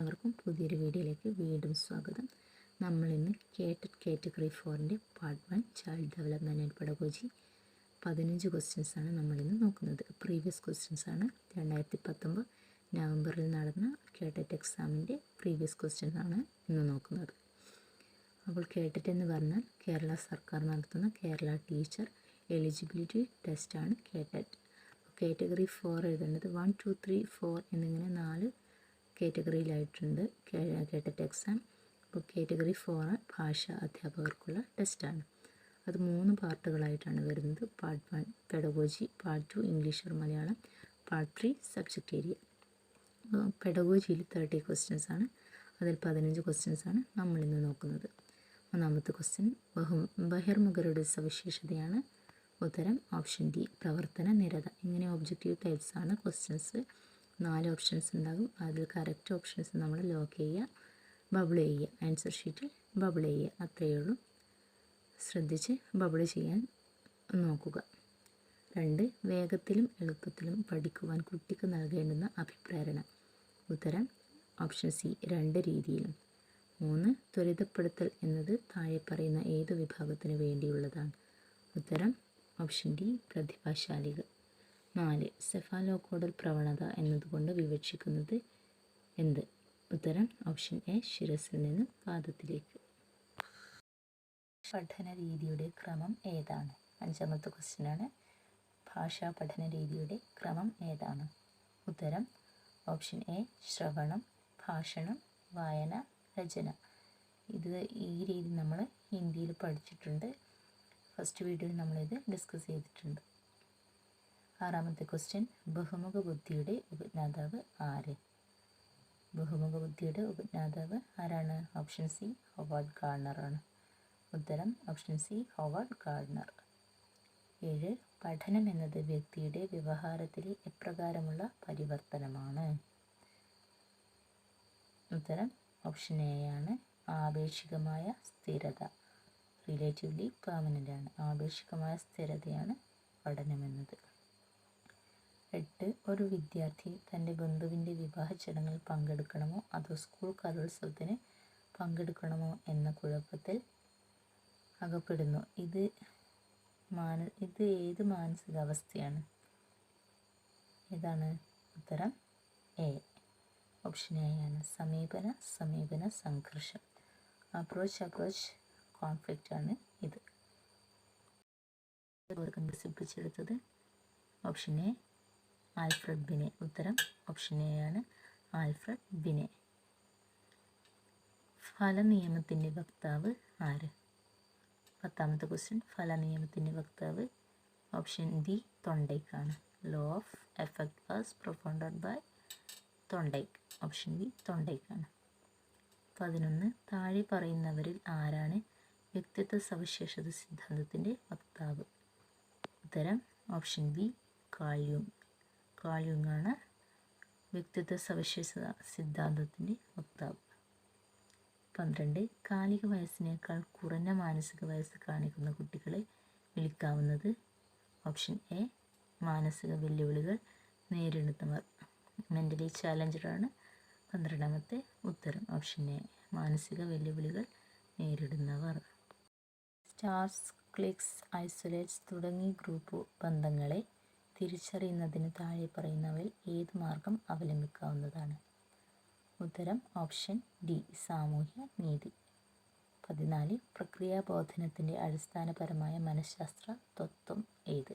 എല്ലാവർക്കും പുതിയൊരു വീഡിയോയിലേക്ക് വീണ്ടും സ്വാഗതം. നമ്മൾ ഇന്ന് കേട്ടഡ് കാറ്റഗറി ഫോറിന്റെ part one child development and pedagogy പതിനഞ്ച് ക്വസ്റ്റ്യൻസ് ആണ് നമ്മളിന്ന് നോക്കുന്നത്. പ്രീവിയസ് ക്വസ്റ്റ്യൻസ് ആണ് രണ്ടായിരത്തി പത്തൊമ്പത് നവംബറിൽ നടന്ന കേട്ടറ്റ് എക്സാമിന്റെ പ്രീവിയസ് ക്വസ്റ്റ്യൻസ് ആണ് ഇന്ന് നോക്കുന്നത്. അപ്പോൾ കേട്ടറ്റ് എന്ന് പറഞ്ഞാൽ കേരള സർക്കാർ നടത്തുന്ന കേരള ടീച്ചർ എലിജിബിലിറ്റി ടെസ്റ്റാണ് കേട്ടറ്റ് കാറ്റഗറി ഫോർ എഴുതേണ്ടത് വൺ ടു ത്രീ ഫോർ എന്നിങ്ങനെ നാല് കാറ്റഗറിയിലായിട്ടുണ്ട് കേട്ടറ്റ് എക്സാം അപ്പോൾ കാറ്റഗറി ഫോർ ഭാഷ അധ്യാപകർക്കുള്ള ടെസ്റ്റാണ് അത് മൂന്ന് പാർട്ടുകളായിട്ടാണ് വരുന്നത്. Part one pedagogy part two English or Malayalam part three subject area പെഡഗോജിയിൽ thirty questions ആണ്. അതിൽ പതിനഞ്ച് ക്വസ്റ്റ്യൻസ് ആണ് നമ്മൾ ഇന്ന് നോക്കുന്നത്. ഒന്നാമത്തെ ക്വസ്റ്റ്യൻ ബഹു ബഹിർമുഖരുടെ സവിശേഷതയാണ്. ഉത്തരം ഓപ്ഷൻ ഡി പ്രവർത്തന നിരത. ഇങ്ങനെ ഒബ്ജക്റ്റീവ് ടൈപ്സ് ആണ് ക്വസ്റ്റ്യൻസ് നാല് ഓപ്ഷൻസ് ഉണ്ടാകും. അതിൽ കറക്റ്റ് ഓപ്ഷൻസ് നമ്മൾ ലോക്ക് ചെയ്യുക ബബിൾ ചെയ്യുക. ആൻസർ ഷീറ്റിൽ ബബിൾ ചെയ്യുക. അത്രയേ ഉള്ളൂ. ശ്രദ്ധിച്ച് ബബിൾ ചെയ്യാൻ നോക്കുക. രണ്ട് വേഗത്തിലും എളുപ്പത്തിലും പഠിക്കുവാൻ കുട്ടിക്ക് നൽകേണ്ടുന്ന അഭിപ്രേരണ ഉത്തരം ഓപ്ഷൻ സി രണ്ട് രീതിയിലും. മൂന്ന് ത്വരിതപ്പെടുത്തൽ എന്നത് താഴെ പറയുന്ന ഏത് വിഭാഗത്തിന് വേണ്ടിയുള്ളതാണ്? ഉത്തരം ഓപ്ഷൻ ഡി പ്രതിഭാശാലികൾ. നാല് സെഫാലോക്കോഡൽ പ്രവണത എന്നതുകൊണ്ട് വിവക്ഷിക്കുന്നത് എന്ത്? ഉത്തരം ഓപ്ഷൻ എ ശിരസിൽ നിന്ന് പാദത്തിലേക്ക്. പഠന രീതിയുടെ ക്രമം ഏതാണ്? അഞ്ചാമത്തെ ക്വസ്റ്റ്യനാണ് ഭാഷാ പഠന രീതിയുടെ ക്രമം ഏതാണ്? ഉത്തരം ഓപ്ഷൻ എ ശ്രവണം ഭാഷണം വായന രചന. ഇത് ഈ രീതി നമ്മൾ ഹിന്ദിയിൽ പഠിച്ചിട്ടുണ്ട്. ഫസ്റ്റ് വീഡിയോയിൽ നമ്മളിത് ഡിസ്കസ് ചെയ്തിട്ടുണ്ട്. ആറാമത്തെ ക്വസ്റ്റ്യൻ ബഹുമുഖ ബുദ്ധിയുടെ ഉപജ്ഞാതാവ് ആര്? ബഹുമുഖ ബുദ്ധിയുടെ ഉപജ്ഞാതാവ് ആരാണ്? ഓപ്ഷൻ സി ഹോവാർഡ് ആണ്. ഉത്തരം ഓപ്ഷൻ സി ഹോവാർഡ് ഗാർഡനർ ഏഴ് പഠനം എന്നത് വ്യക്തിയുടെ വ്യവഹാരത്തിലെ എപ്രകാരമുള്ള പരിവർത്തനമാണ്. ഉത്തരം ഓപ്ഷൻ എ ആണ്. ആപേക്ഷികമായ സ്ഥിരത. റിലേറ്റീവ്ലി പെർമനന്റ് ആണ്. ആപേക്ഷികമായ സ്ഥിരതയാണ് പഠനമെന്നത്. എട്ട് ഒരു വിദ്യാർത്ഥി തന്റെ ബന്ധുവിന്റെ വിവാഹ ചടങ്ങിൽ പങ്കെടുക്കണമോ? അതോ സ്കൂൾ കലോത്സവത്തിന് പങ്കെടുക്കണമോ എന്ന കുഴപ്പത്തിൽ അകപ്പെടുന്നു. ഇത് മാന ഇത് ഏത് മാനസികാവസ്ഥയാണ്? ഏതാണ് ഉത്തരം എ. ഓപ്ഷൻ എ ആണ് സമീപന സമീപന സംഘർഷം. അപ്രോച്ച് അപ്രോച്ച് കോൺഫ്ലിക്റ്റ് ആണ് ഇത്. വികസിപ്പിച്ചെടുത്തത് ഓപ്ഷൻ എ. ആൽഫ്രഡ് ബിനെ ഉത്തരം ഓപ്ഷൻ എ ആണ്. Alfred Binet. ഫലനിയമത്തിന്റെ വക്താവ് ആര്? പത്താമത്തെ ക്വസ്റ്റ്യൻ ഫലനിയമത്തിന്റെ വക്താവ് option D തൊണ്ടയ്ക്കാണ് law of effect was profounded by തൊണ്ടയ്ക്ക്. ഓപ്ഷൻ ബി തൊണ്ടയ്ക്കാണ് പതിനൊന്ന്. താഴെ പറയുന്നവരിൽ ആരാണ് വ്യക്തിത്വ സവിശേഷത സിദ്ധാന്തത്തിന്റെ വക്താവ്? ഉത്തരം ഓപ്ഷൻ ബി കാൾയുങ് കാൾയുങ്ങാണ് വ്യക്തിത്വ സവിശേഷത സിദ്ധാന്തത്തിന്റെ വക്താവ്. പന്ത്രണ്ട് കാലിക വയസ്സിനേക്കാൾ കുറഞ്ഞ മാനസിക വയസ്സ് കാണിക്കുന്ന കുട്ടികളെ വിളിക്കാവുന്നത് ഓപ്ഷൻ എ മാനസിക വെല്ലുവിളികൾ നേരിടുന്നവർ. മെന്റലി ചാലഞ്ചറാണ് പന്ത്രണ്ടാമത്തെ ഉത്തരം ഓപ്ഷൻ എ മാനസിക വെല്ലുവിളികൾ നേരിടുന്നവർ. സ്റ്റാർസ് ക്ലിക്സ് ഐസൊലേറ്റ്സ് തുടങ്ങിയ ഗ്രൂപ്പ് ബന്ധങ്ങളെ തിരിച്ചറിയുന്നതിന് താഴെ പറയുന്നവയിൽ ഏത് മാർഗം അവലംബിക്കാവുന്നതാണ്? ഉത്തരം ഓപ്ഷൻ ഡി സാമൂഹ്യ നീതി. പതിനാല് പ്രക്രിയാബോധനത്തിന്റെ അടിസ്ഥാനപരമായ മനഃശാസ്ത്ര തത്വം ഏത്?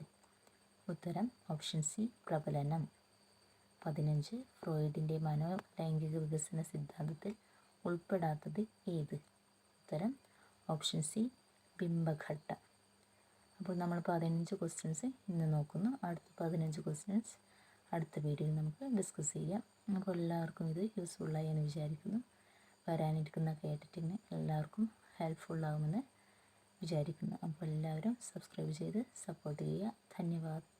ഉത്തരം ഓപ്ഷൻ സി പ്രബലനം. പതിനഞ്ച് ഫ്രോയിഡിന്റെ മനോ ലൈംഗിക വികസന സിദ്ധാന്തത്തിൽ ഉൾപ്പെടാത്തത് ഏത്? ഉത്തരം ഓപ്ഷൻ സി ബിംബഘട്ടം. അപ്പോൾ നമ്മൾ പതിനഞ്ച് ക്വസ്റ്റ്യൻസ് ഇന്ന് നോക്കുന്നു. അടുത്ത പതിനഞ്ച് ക്വസ്റ്റ്യൻസ് അടുത്ത വീഡിയോയിൽ നമുക്ക് ഡിസ്കസ് ചെയ്യാം. അപ്പോൾ എല്ലാവർക്കും ഇത് യൂസ്ഫുള്ളായി എന്ന് വിചാരിക്കുന്നു. വരാനിരിക്കുന്ന കേട്ടിട്ടിന് എല്ലാവർക്കും ഹെൽപ്ഫുള്ളാകുമെന്ന് വിചാരിക്കുന്നു. അപ്പോൾ എല്ലാവരും സബ്സ്ക്രൈബ് ചെയ്ത് സപ്പോർട്ട് ചെയ്യുക. ധന്യവാദ്.